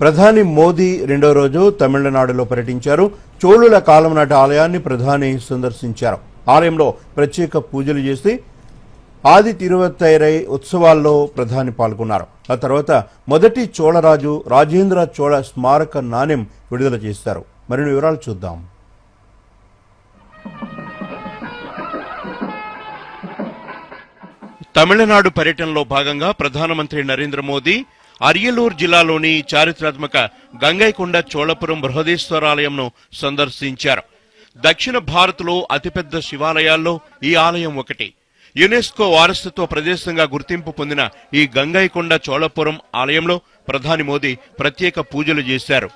ప్రధాని మోదీ రెండో రోజు తమిళనాడులో పర్యటించారు. చోళుల కాలం నాటి ఆలయాన్ని ప్రధాని సందర్శించారు. ఆలయంలో ప్రత్యేక పూజలు చేసి ఆది తిరువత్తైరై ఉత్సవాల్లో ప్రధాని పాల్గొన్నారు. ఆ తర్వాత మొదటి చోళరాజు రాజేంద్ర చోళ స్మారక నాణ్యం విడుదల చేశారు. మరిన్ని వివరాలు చూద్దాం. తమిళనాడు పర్యటనలో భాగంగా ప్రధానమంత్రి నరేంద్ర మోదీ అరియలూరు జిల్లాలోని చారిత్రాత్మక గంగైకొండ చోళపురం బృహదీశ్వరాలయంను సందర్శించారు. దక్షిణ భారత్లో అతిపెద్ద శివాలయాల్లో ఈ ఆలయం ఒకటి. యునెస్కో వారసత్వ ప్రదేశంగా గుర్తింపు పొందిన ఈ గంగైకొండ చోళపురం ఆలయంలో ప్రధాని మోదీ ప్రత్యేక పూజలు చేశారు.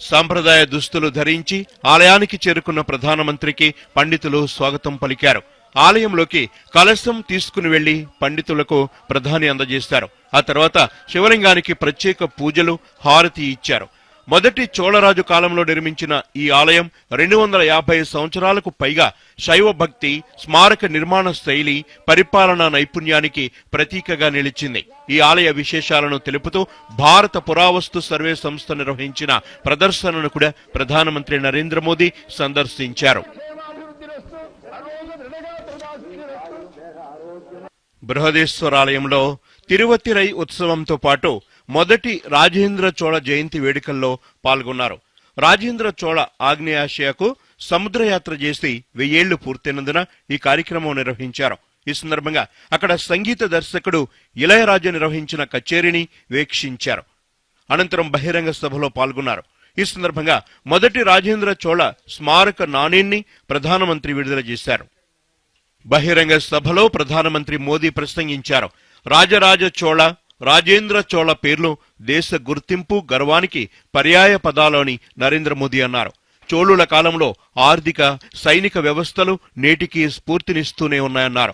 సాంప్రదాయ దుస్తులు ధరించి ఆలయానికి చేరుకున్న ప్రధానమంత్రికి పండితులు స్వాగతం పలికారు. ఆలయంలోకి కలశం తీసుకుని వెళ్ళి పండితులకు ప్రధాని అందజేశారు ఆ తర్వాత శివలింగానికి ప్రత్యేక పూజలు హారతి ఇచ్చారు. మొదటి చోళరాజు కాలంలో నిర్మించిన ఈ ఆలయం రెండు వందల యాభై సంవత్సరాలకు పైగా శైవ భక్తి స్మారక నిర్మాణ శైలి పరిపాలనా నైపుణ్యానికి ప్రతీకగా నిలిచింది. ఈ ఆలయ విశేషాలను తెలుపుతూ భారత పురావస్తు సర్వే సంస్థ నిర్వహించిన ప్రదర్శనను కూడా ప్రధానమంత్రి నరేంద్ర మోదీ సందర్శించారు. బృహదేశ్వరాలయంలో తిరువతిరై ఉత్సవంతో పాటు మొదటి రాజేంద్ర చోళ జయంతి వేడుకల్లో పాల్గొన్నారు. రాజేంద్ర చోళ ఆగ్నేయాసియాకు సముద్రయాత్ర చేసి వెయ్యేళ్ళు పూర్తయినందున ఈ కార్యక్రమం నిర్వహించారు. ఈ సందర్భంగా అక్కడ సంగీత దర్శకుడు ఇళయరాజు నిర్వహించిన కచేరీని వీక్షించారు. అనంతరం బహిరంగ సభలో పాల్గొన్నారు. ఈ సందర్భంగా మొదటి రాజేంద్ర చోళ స్మారక నాణ్యాన్ని ప్రధానమంత్రి విడుదల చేశారు. బహిరంగ సభలో ప్రధానమంత్రి మోదీ ప్రసంగించారు రాజరాజ చోళ రాజేంద్ర చోళ పేర్లు దేశ గుర్తింపు గర్వానికి పర్యాయ పదాలని నరేంద్ర మోదీ అన్నారు చోళుల కాలంలో ఆర్థిక సైనిక వ్యవస్థలు నేటికి స్ఫూర్తినిస్తూనే ఉన్నాయన్నారు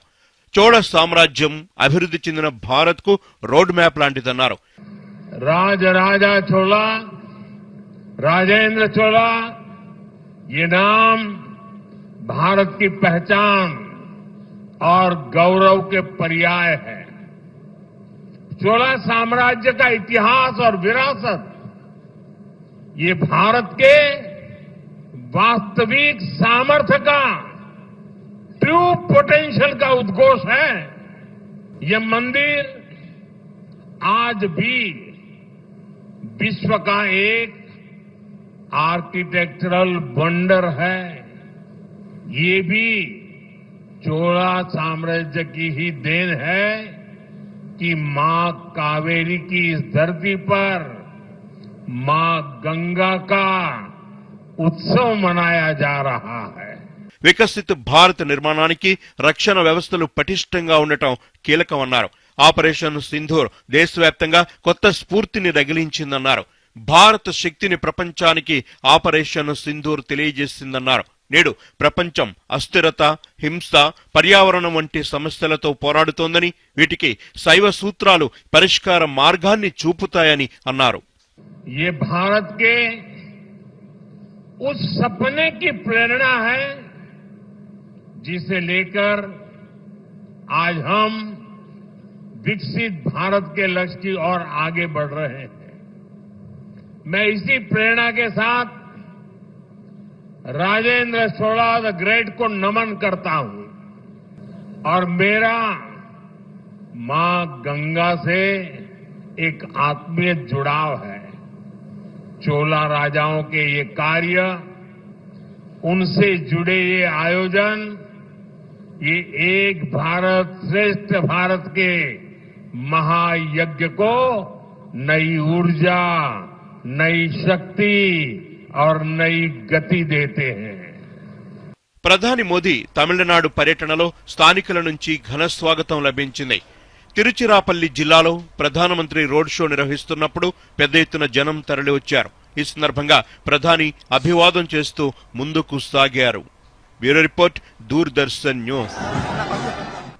చోళ సామ్రాజ్యం అభివృద్ధి చెందిన భారత్కు రోడ్ మ్యాప్ లాంటిదన్నారు राज राजा चोला राजेंद्र चोला ये नाम भारत की पहचान और गौरव के पर्याय है। चोला साम्राज्य का इतिहास और विरासत, ये भारत के वास्तविक सामर्थ्य का ट्रू पोटेंशियल का उद्घोष है। ये मंदिर आज भी विश्व का एक आर्किटेक्चरल वंडर है। ये भी चोला साम्राज्य की ही देन है कि मां कावेरी की इस धरती पर मां गंगा का उत्सव मनाया जा रहा है వికసిత్ భారత్ నిర్మాణానికి రక్షణ వ్యవస్థలు పటిష్టంగా ఉండటం కీలకమన్నారు ఆపరేషన్ సింధూర్ దేశవ్యాప్తంగా కొత్త స్ఫూర్తిని రగిలించిందన్నారు భారత శక్తిని ప్రపంచానికి ఆపరేషన్ సింధూర్ తెలియజేసిందన్నారు నేడు ప్రపంచం అస్థిరత హింస పర్యావరణం వంటి సమస్యలతో పోరాడుతోందని వీటికి శైవ సూత్రాలు పరిష్కార మార్గాన్ని చూపుతాయని అన్నారు ये भारत के उस सपने की प्रेरणा है जिसे लेकर आज हम विकसित भारत के लक्ष्य की ओर आगे बढ़ रहे हैं मैं इसी प्रेरणा के साथ राजेंद्र चोला द ग्रेट को नमन करता हूँ। और मेरा माँ गंगा से एक आत्मीय जुड़ाव है। चोला राजाओं के ये कार्य, उनसे जुड़े ये आयोजन, ये एक भारत श्रेष्ठ भारत के महायज्ञ को नई ऊर्जा, नई शक्ति और नई गति देते हैं ప్రధాని మోదీ తమిళనాడు పర్యటనలో స్థానికుల నుంచి ఘన స్వాగతం లభించింది తిరుచిరాపల్లి జిల్లాలో ప్రధానమంత్రి రోడ్ షో నిర్వహిస్తున్నప్పుడు పెద్ద ఎత్తున జనం తరలివచ్చారు ఈ సందర్భంగా ప్రధాని అభివాదం చేస్తూ ముందుకు సాగారు బ్యూరో రిపోర్ట్ దూరదర్శన్ న్యూస్